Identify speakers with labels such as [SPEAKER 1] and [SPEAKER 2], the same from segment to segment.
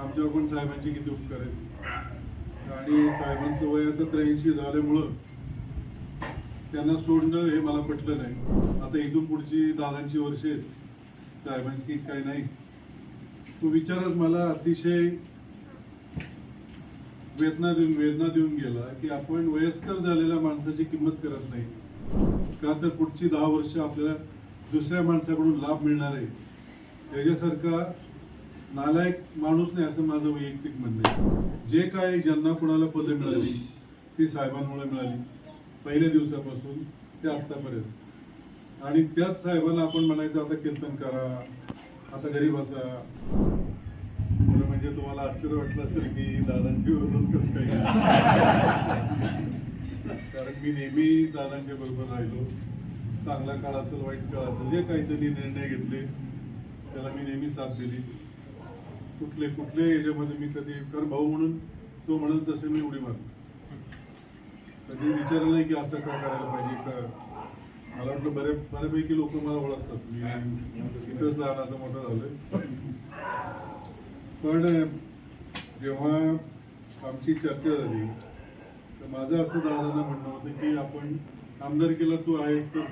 [SPEAKER 1] आमच्यावर पण साहेबांची किती उपकार आहेत. आणि साहेबांचं वय आता त्र्याऐंशी झाल्यामुळं त्यांना सोडणं हे मला पटलं नाही. आता इथून पुढची दादांची वर्ष आहेत. साहेबांची काही नाही. तो विचारच मला अतिशय वेदना देऊन वेदना देऊन गेला की आपण वयस्कर झालेल्या माणसाची किंमत करत नाही. का तर पुढची दहा वर्ष आपल्याला दुसऱ्या माणसाकडून लाभ मिळणार आहे. त्याच्यासारखा नालायक माणूस नाही असं माझं वैयक्तिक म्हणणं आहे. जे काय ज्यांना कोणाला पदं मिळाली ती साहेबांमुळे मिळाली. पहिल्या दिवसापासून ते आत्तापर्यंत. आणि त्याच साहेबांना आपण म्हणायचं आता कीर्तन करा आता घरी बसा. म्हणजे तुम्हाला आश्चर्य वाटलं असेल की दादांची विरोधात कसं काही कारण मी नेहमी दादांच्या बरोबर राहिलो. चांगला काळ असेल वाईट काळ असेल जे काही त्यांनी निर्णय घेतले त्याला मी नेहमी साथ दिली. कुठले कुठले याच्यामध्ये मी कधी कारण भाऊ म्हणून तो म्हणत तसे मी उडी मारली कधी विचारलं नाही की असं का करायला पाहिजे का? मला वाटलं बरे बऱ्यापैकी लोक मला ओळखतात. मी इथंच असं मोठं झालं पण जेव्हा आमची चर्चा झाली तर माझं असं दादांना म्हणणं होतं की आपण आमदारकीला तू आहेस तर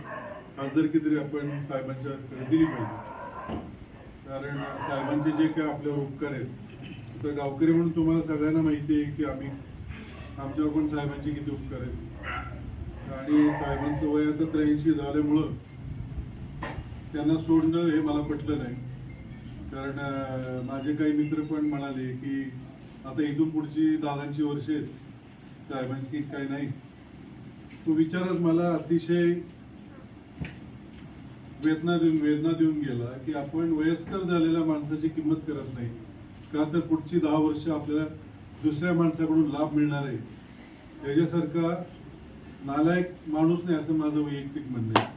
[SPEAKER 1] खासदारकी तरी आपण साहेबांच्या दिली पाहिजे. कारण साहेबांचे जे काही आपल्यावर उपकार आहेत तर गावकरी म्हणून तुम्हाला सगळ्यांना माहिती आहे की आम्ही आमच्यावर पण साहेबांचे किती उपकार आहेत. आणि साहेबांचं वय आता त्र्याऐंशी झाल्यामुळं त्यांना सोडणं हे मला पटलं नाही. कारण माझे काही मित्र पण म्हणाले की आता इथून पुढची दादांची वर्ष आहेत. साहेबांची काही नाही. तो विचारच मला अतिशय वेदना देऊन वेदना देऊन गेला की आपण वयस्कर झालेल्या माणसाची किंमत करत नाही. का तर पुढची दहा वर्ष आपल्याला दुसऱ्या माणसाकडून लाभ मिळणार आहे. त्याच्यासारखा नालायक माणूस नाही असं माझं वैयक्तिक म्हणणं आहे.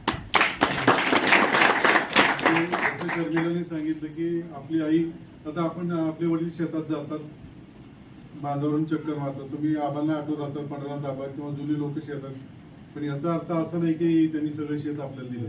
[SPEAKER 1] कर्मिकांनी सांगितलं की आपली आई आता आपण आपले वडील शेतात जातात. बांधावरून चक्कर मारतात. तुम्ही आबांना आठवत असाल पंधरा दाबा किंवा जुनी लोक शेतात. पण याचा अर्थ असा नाही की त्यांनी सगळं शेत आपल्याला दिलं.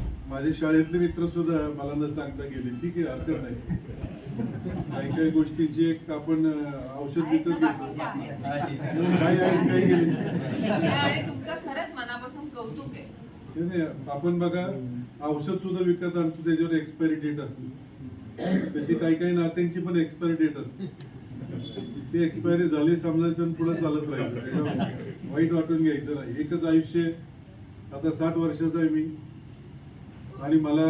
[SPEAKER 1] माझे शाळेतले मित्र सुद्धा मला न सांगता गेले. ठीक आहे हरकत नाही. काही काही गोष्टींची एक आपण औषध विकत घेतो काही गेले
[SPEAKER 2] आणि तुमचं खरंच मनापासून कौतुक आहे.
[SPEAKER 1] ते नाही, आपण बघा औषध सुद्धा विकत आणतो त्याच्यावर एक्सपायरी डेट असते. तशी काही काही नात्यांची पण एक्सपायरी डेट असते. ती एक्सपायरी झाली समजायचं पुढे चालत राहायचं. वाईट वाटून घ्यायचं नाही. एकच आयुष्य. आता साठ वर्षाचा आहे मी. आणि मला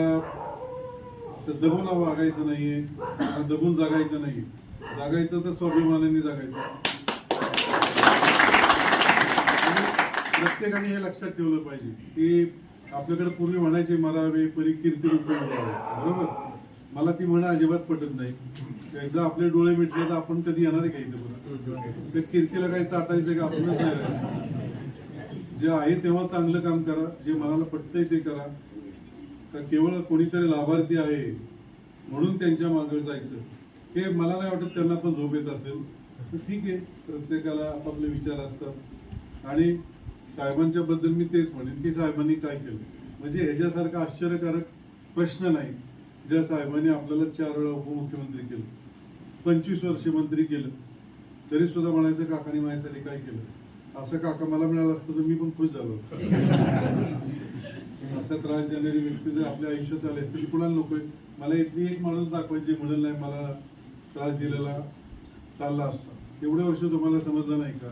[SPEAKER 1] दबून वागायचं नाहीये. मला दबून जगायचं नाही जगायचं तर स्वाभिमानाने जगायचं. प्रत्येकाने हे लक्षात ठेवलं पाहिजे की आपल्याकडे पूर्वी म्हणायचे मला परी कीर्ती रूपये बरोबर? मला ती म्हणा अजिबात पटत नाही. एकदा आपले डोळे मिटले तर आपण कधी येणार आहे बरं त्या कीर्तीला काही चाटायचं का? आपणच नाही जे आहे तेव्हा चांगलं काम करा. जे मनाला पटतंय ते करा. का केवळ कोणीतरी लाभार्थी आहे म्हणून त्यांच्या मागे जायचं. हे मला नाही वाटत त्यांना पण झोप येत असेल. तर ठीक आहे प्रत्येकाला आपापले विचार असतात. आणि साहेबांच्या बद्दल मी तेच म्हणेन की साहेबांनी काय केलं? म्हणजे ह्याच्यासारखा आश्चर्यकारक प्रश्न नाही ज्या साहेबांनी आपल्याला चार वेळा उपमुख्यमंत्री केलं पंचवीस वर्ष मंत्री केलं तरी सुद्धा म्हणायचं काकाने माझ्यासाठी काय केलं? असं काका मला मिळालं असतं तर मी पण खुश झालो. असा त्रास देणारी व्यक्ती जर आपल्या आयुष्यात आले असतील कुणाला नकोय मला इथली एक माणूस दाखवायची म्हणून नाही मला त्रास दिलेला चालला असता. एवढ्या वर्ष तुम्हाला समजलं नाही का?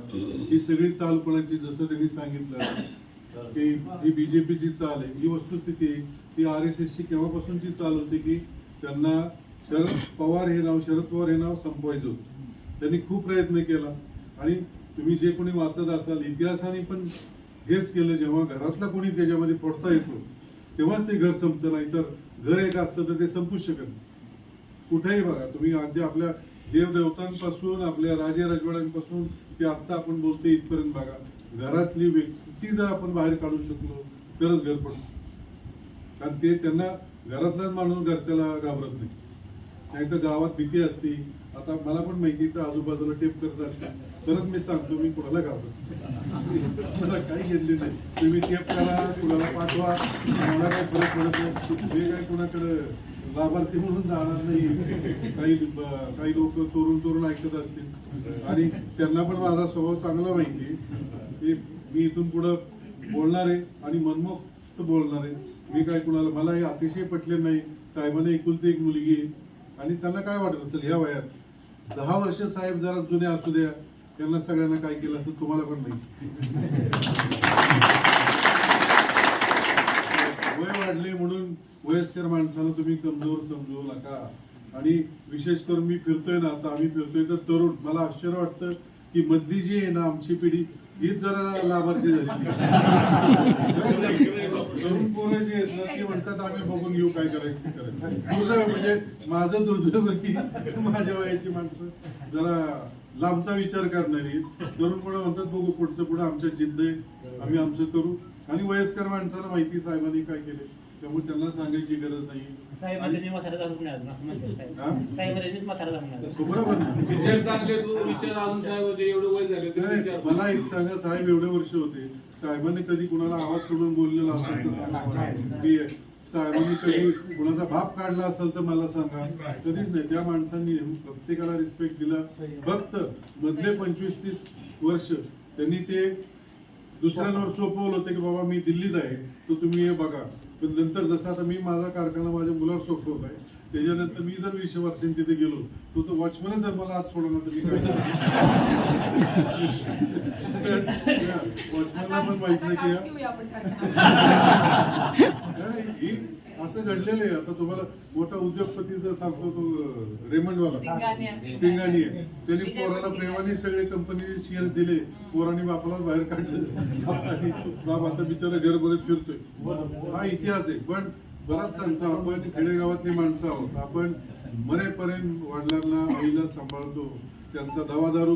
[SPEAKER 1] ही सगळी चाल कोणाची जसं त्यांनी सांगितलं की ही बीजेपीची चाल आहे ही वस्तुस्थिती ती आर एस एसची केव्हापासूनची चाल होती की त्यांना शरद पवार हे नाव शरद पवार हे नाव संपवायचं होतं. त्यांनी खूप प्रयत्न केला. आणि तुम्ही जे कोणी वाचत असाल इतिहासाने पण हेच केलं जेव्हा घरातला कोणी त्याच्यामध्ये फोडता येतो तेव्हाच ते घर संपतं नाही तर घर एक असतं तर ते संपूच शकत नाही. कुठेही बघा तुम्ही अगदी आपल्या देवदेवतांपासून आपल्या राजे राजवाड्यांपासून ते आत्ता आपण बोलतोय इथपर्यंत बघा. घरातली व्यक्ती जर आपण बाहेर काढू शकलो तरच घर पडतो. कारण ते त्यांना घरातलाच माणूस घरच्याला घाबरत नाही. नाही तर गावात भीती असते. आता मला पण माहिती तर आजूबाजूला टेप करत असतात. तरच मी सांगतो मी कुणाला घाबरत मला काही घेतले नाही. तुम्ही टेप करा कुणाला पाठवा. मला काही फरक पडत नाही. काय कुणाकडे लाभार्थी म्हणून जाणार नाही. काही काही लोक चोरून चोरून ऐकत असतील. आणि त्यांना पण माझा स्वभाव चांगला माहिती की मी इथून पुढं बोलणार आहे आणि मनमोक्त बोलणार आहे. मी काय कुणाला मला हे अतिशय पटले नाही. साहेबांना एकुलती एक मुलगी आणि त्यांना काय वाटत असेल ह्या वयात? दहा वर्ष साहेब जरा जुने असू द्या. त्यांना सगळ्यांना काय केलं असं तुम्हाला पण नाही वय वाढले म्हणून वयस्कर माणसाला तुम्ही कमजोर समजू नका. आणि विशेष करून मी फिरतोय ना आता आम्ही फिरतोय तर तरुण. मला आश्चर्य वाटतं की मधली जी आहे ना आमची पिढी हीच जरा लाभार्थी झाली तरुण पोरं जी आहेत ना ती म्हणतात आम्ही बघून घेऊ काय करायचं दुर्दैव म्हणजे माझं दुर्दैव की माझ्या वयाची माणसं जरा लांबचा विचार करणारी तरुण मुलं म्हणतात बघू पुढचं पुढं आमच्या जिद्द आहे. आम्ही आमचं करू. आणि वयस्कर माणसाला माहिती साहेबांनी काय केले त्यामुळे त्यांना सांगायची गरज नाही. हा? मला एक सांगा साहेब एवढे वर्ष होते. साहेबांनी कधी कुणाला आवाज सोडून बोललेला असेल तर सांगा. मला. की साहेबांनी कधी कुणाचा भाप काढला असेल तर मला सांगा. कधीच नाही. त्या माणसांनी प्रत्येकाला रिस्पेक्ट दिला. फक्त मधले पंचवीस तीस वर्ष त्यांनी ते दुसऱ्यांवर सोपवलं होतं की बाबा मी दिल्लीत आहे तर तुम्ही हे बघा. पण नंतर जसं आता मी माझा कारखाना माझ्या मुलावर सोपवत आहे. त्याच्यानंतर मी जर वीस वर्षांनी तिथे गेलो तो तो वॉचमॅनच जर मला आज सोडवला तर मी काय वॉचमॅनला पण माहीत नाही की असं घडलेलं आहे. आता तुम्हाला मोठा उद्योगपती जर सांगतो तो रेमंडवाला.
[SPEAKER 2] सिंगानी आहे,
[SPEAKER 1] त्यांनी पोराला. प्रेमाने सगळे कंपनीचे शेअर दिले. पोराने बापाला बाहेर काढलं. बाप आता बिचारा घर बघत फिरतोय. हा इतिहास आहे. पण बराच सांगतो आपण खेडेगावातली माणसं आहोत. आपण मरेपर्यंत वडिलांना आईला सांभाळतो. त्यांचा दवादारू